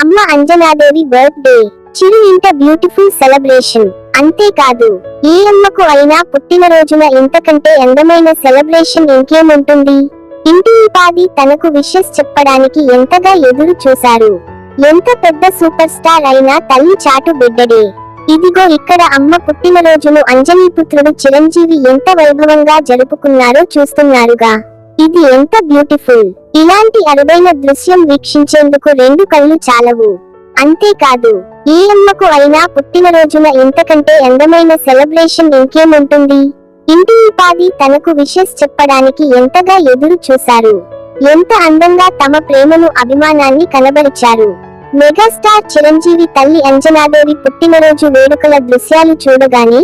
అమ్మ అంజనాదేవి బర్త్డే. చిరు ఇంత beautiful celebration. అంతేకాదు ఏ అమ్మకు అయినా పుట్టినరోజున ఇంతకంటే అందమైన సెలబ్రేషన్ ఇంకేముంటుంది? ఇంటి ఉపాధి తనకు విషెస్ చెప్పడానికి ఎంతగా ఎదురు చూశారు? ఎంత పెద్ద సూపర్ స్టార్ అయినా తల్లి చాటు బిడ్డడే. ఇదిగో ఇక్కడ అమ్మ పుట్టినరోజును అంజనీ పుత్రుడు చిరంజీవి ఎంత వైభవంగా జరుపుకున్నారో చూస్తున్నారుగా. ఇది ఎంత బ్యూటిఫుల్ ఇలాంటి అరుదైన దృశ్యం వీక్షించేందుకు రెండు కళ్ళు చాలవు. అంతేకాదు ఏ అమ్మకు అయినా పుట్టినరోజున ఇంతకంటే అందమైన సెలబ్రేషన్ ఇంకేముంటుంది? ఇంటి ఉపాధి తనకు విషెస్ చెప్పడానికి ఎంతగా ఎదురు చూశారు. ఎంత అందంగా తమ ప్రేమను అభిమానాన్ని కనబరిచారు. మెగాస్టార్ చిరంజీవి తల్లి అంజనాదేవి పుట్టినరోజు వేడుకల దృశ్యాలు చూడగానే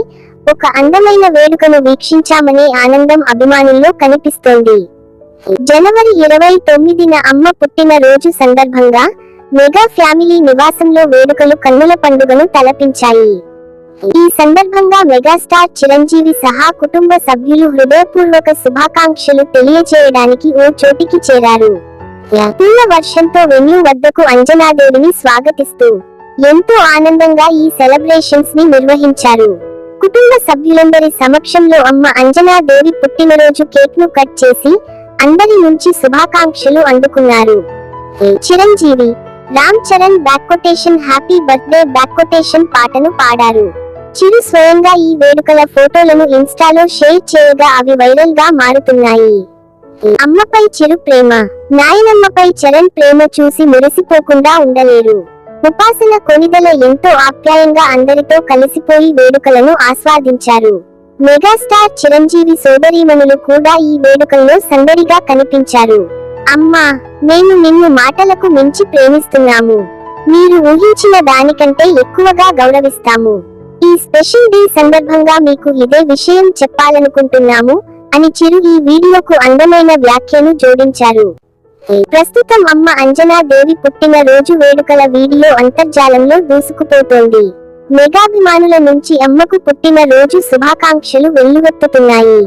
ఒక అందమైన వేడుకను వీక్షించామనే ఆనందం అభిమానుల్లో కనిపిస్తోంది. జనవరి ఇరవై తొమ్మిదిన అమ్మ పుట్టినరోజు సందర్భంగా మెగా ఫ్యామిలీ నివాసంలో వేడుకలు కన్నుల పండుగను తలపించాయి. ఈ సందర్భంగా మెగాస్టార్ చిరంజీవి సహా కుటుంబ సభ్యులు హృదయపూర్వక శుభాకాంక్షలు తెలియజేయడానికి ఓ చోటికి చేరారు. పూల వర్షంతో వెన్యూ వద్దకు అంజనాదేవిని స్వాగతిస్తూ ఎంతో ఆనందంగా ఈ సెలబ్రేషన్స్ని నిర్వహించారు. కుటుంబ సభ్యులందరి సమక్షంలో అమ్మ అంజనాదేవి పుట్టినరోజు కేక్ను కట్ చేసి అందరి నుంచి శుభాకాంక్షలు అందుకున్నారు. Chiranjeevi Ram Charan back quotation happy birthday back quotation పాటను పాడారు. చిరు స్వయంగా ఈ వేడుకల ఫోటోలను ఇన్స్టాలో షేర్ చేయగా అవి వైరల్గా మారుతున్నాయి అమ్మపై చిరు ప్రేమ నాయనమ్మపై చరణ్ ప్రేమ చూసి మురిసిపోకుండా ఉండలేరు. ఉపాసన కొనిదల ఎంతో ఆప్యాయంగా అందరితో కలిసిపోయి వేడుకలను ఆస్వాదించారు. మెగాస్టార్ చిరంజీవి సోదరీమణులు కూడా ఈ వేడుకల్లో సందడిగా కనిపించారు. అమ్మా మేము నిన్ను మాటలకు మించి ప్రేమిస్తున్నాము. మీరు ఊహించిన దానికంటే ఎక్కువగా గౌరవిస్తాము. ఈ స్పెషల్ డే సందర్భంగా మీకు ఇదే విషయం చెప్పాలనుకుంటున్నాము అని చిరు ఈ వీడియోకు అందమైన వ్యాఖ్యను జోడించారు. ప్రస్తుతం అమ్మ అంజనా దేవి పుట్టిన రోజు వేడుకల వీడియో అంతర్జాలంలో దూసుకుపోతోంది. మెగాభిమానుల నుంచి అమ్మకు పుట్టిన రోజు శుభాకాంక్షలు వెల్లువెత్తుతున్నాయి.